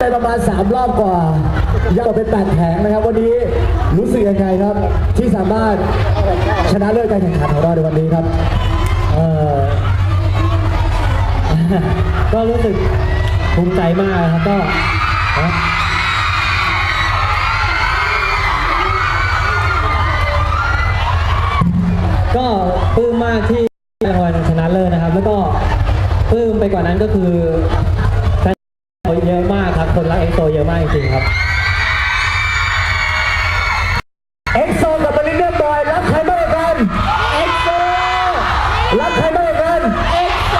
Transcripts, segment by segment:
ไปประมาณ 3 รอบกว่ายาวเป็น8แผงนะครับ วันนี้รู้สึกยังไงครับ ที่สามารถชนะเลิศการแข่งขันของเราในวันนี้ครับเออก็รู้สึกภูมิใจมากครับก็ก็ปลื้มมากที่รางวัลชนะเลิศนะครับ แล้วก็ปลื้มไปกว่านั้นก็คือแฟนเยอะมาก เยอะมากจริงๆครับเอ็กโซกับมาริเนียบอยรักใครมากกว่ากันเอ็กโซรักใครมากกว่ากันเอ็กโซ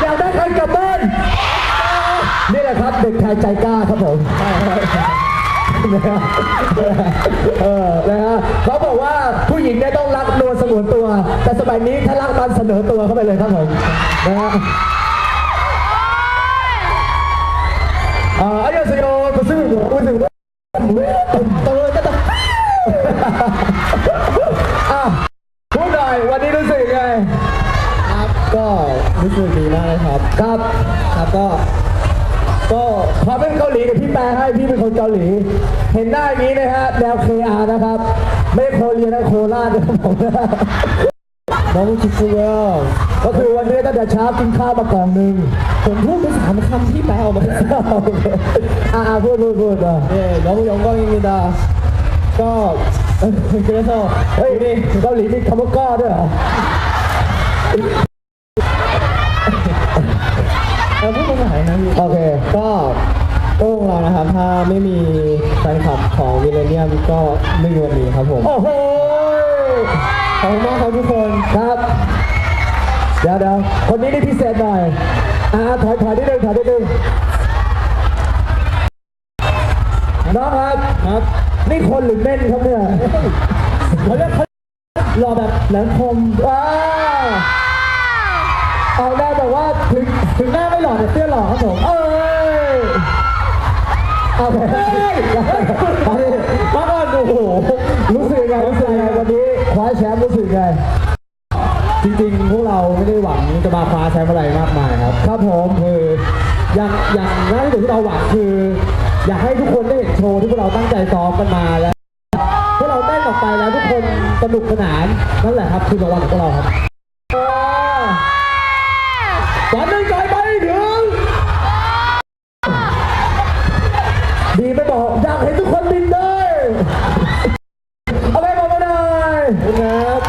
อยากได้ใครกลับบ้านนี่แหละครับเด็กชายใจกล้าครับผมนะฮะเออนะฮะเขาบอกว่าผู้หญิงเนี่ยต้องรักนวลสงวนตัว แต่สมัยนี้ถ้ารักมันเสนอตัวเข้าไปเลยครับผมนะฮะ รู้สึกดีมากเลยครับ ครับ ครับก็ ก็พอเป็นเกาหลีกับพี่แปลให้พี่เป็นคนเกาหลี เห็นหน้าอย่างนี้นะฮะแนว KR นะครับ ไม่ใช่โคเรียนะโคราชนะครับผมนะ น้องคิดซูเวล ก็คือวันนี้ตั้งแต่เช้ากินข้าวมากล่องหนึ่ง ผมพูดไปสามคำที่แปลออกมาเป็น โอเคอ่าพูดพูดพูดอ่ะ 네, 너무 영광입니다. ก็ 그래서 เฮ้ยนี่เกาหลีมีคำว่าก้อด้วยเหรอ เรา พูดภาษาไทยนะพี่โอเค ก็ก็วงเรานะครับ ถ้าไม่มีแฟนคลับของวิลเลเนียมก็ไม่มีวันนี้ครับผม โอ้โห ขอบคุณมากครับทุกคนครับ เดี๋ยวเดี๋ยวคนนี้นี่พิเศษหน่อย อ่าถอยถอยนิดนึงถอยนิดนึงน้องครับครับ นี่คนหรือเม่นครับเนี่ยเขาเรียกเขาหล่อแบบแหลมคมว้าวเอาได้ หน้าไม่หล่อแต่เสื้อหล่อครับผม เอ้ยเอาไปเฮ้ยเอาดิมาก่อนโอ้โหรู้สึกยังไงรู้สึกยังไงวันนี้คว้าแชมป์รู้สึกยังไงจริงๆ พวกเราไม่ได้หวังจะมาคว้าแชมป์อะไรมากมายครับ ครับผมคืออย่างอย่างแรกที่สุดที่เราหวังคือ อยากให้ทุกคนได้เห็นโชว์ที่พวกเราตั้งใจซ้อมกันมาแล้วพวกเราเต้นออกไปแล้วทุกคนสนุกสนานนั่นแหละครับคือรางวัลของพวกเราครับ หน่อยครับ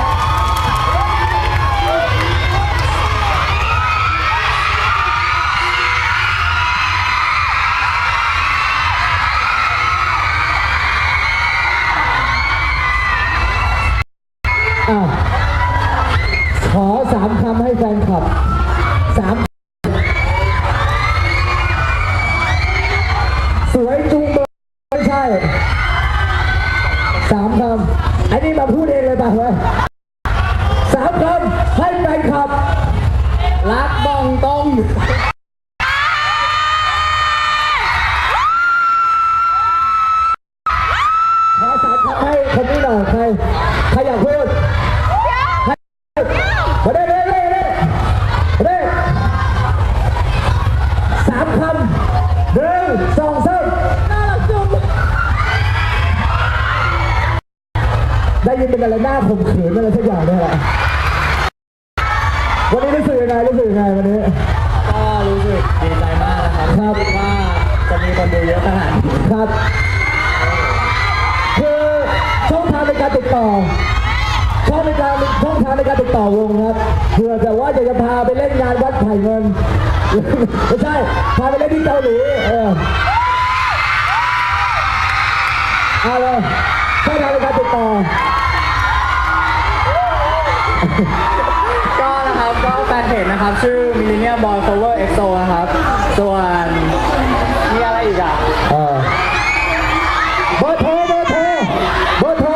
อะขอสามคำให้แฟนคลับสามสวยจุงเบยไม่ใช่ นี่มาพูดเองเลยป่ะเว้ย ได้ยินเป็นอะไรหน้าข่มขืนอะไรสักอย่างเนี่ยแหละวันนี้รู้สึกยังไงรู้สึกยังไงวันนี้ ก็รู้สึกดีใจมากนะครับครับคิดว่าจะมีคนดูเยอะขนาดนี้ครับคือช่องทางในการติดต่อช่องในการช่องทางในการติดต่อวงครับเผื่อแต่ว่าอยากจะพาไปเล่นงานวัดไผ่เงินไม่ใช่พาไปเล่นที่เกาหลีเออเอาเลยช่องทางในการติดต่อ ก็นะครับก็แฟนเพจนะครับ ชื่อ Millennium Boy Cover EXO นะครับ ส่วนมีอะไรอีกอะเออเบอร์โทรเบอร์โทรเบอร์โทร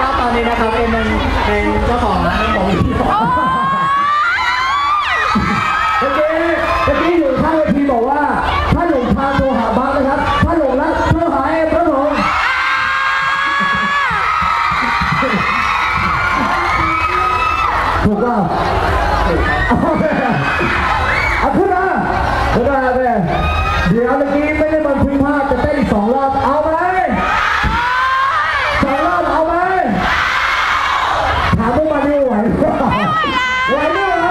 ก็ตอนนี้นะครับเอ็มเป็นเป็นเจ้าของร้านของ เปล่าเอาขึ้นมาเลยเดี๋ยวเมื่อกี้ไม่ได้บันทึกภาพจะเต้นอีกสองรอบ เอาไหมสองรอบเอาไหมถามพวกมันนี่ไหวหรือเปล่าไหวไม่ไหว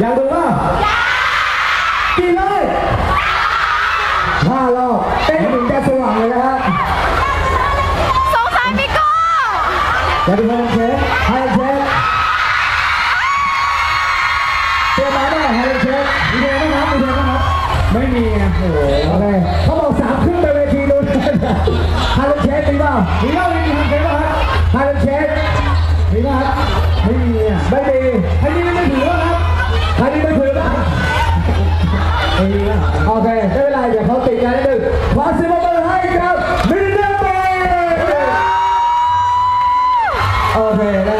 อยากดูป่ะกี่รอบห้ารอบเต้นถึงจะสว่างเลยนะฮะสงสารพี่โก้เดี๋ยวดูไฮเโอ้โหโอเคเขาบอกสามครึ่งไปเวทีนู้นไฮเชฟมีเปล่ามีเล่ามีทำเสร็จป่ะครับไฮเชฟมีป่ะครับไม่มีอะไม่มีไอ้นี่ไม่ถือว่าครับใครนี่ไม่ถือบ้าไม่มีอะโอเคไม่เป็นไรเดี๋ยวเขาติดงานนิดนึงขอเสียงปรบมือให้กับมินเนอร์เบย์โอเคนะฮะวันนี้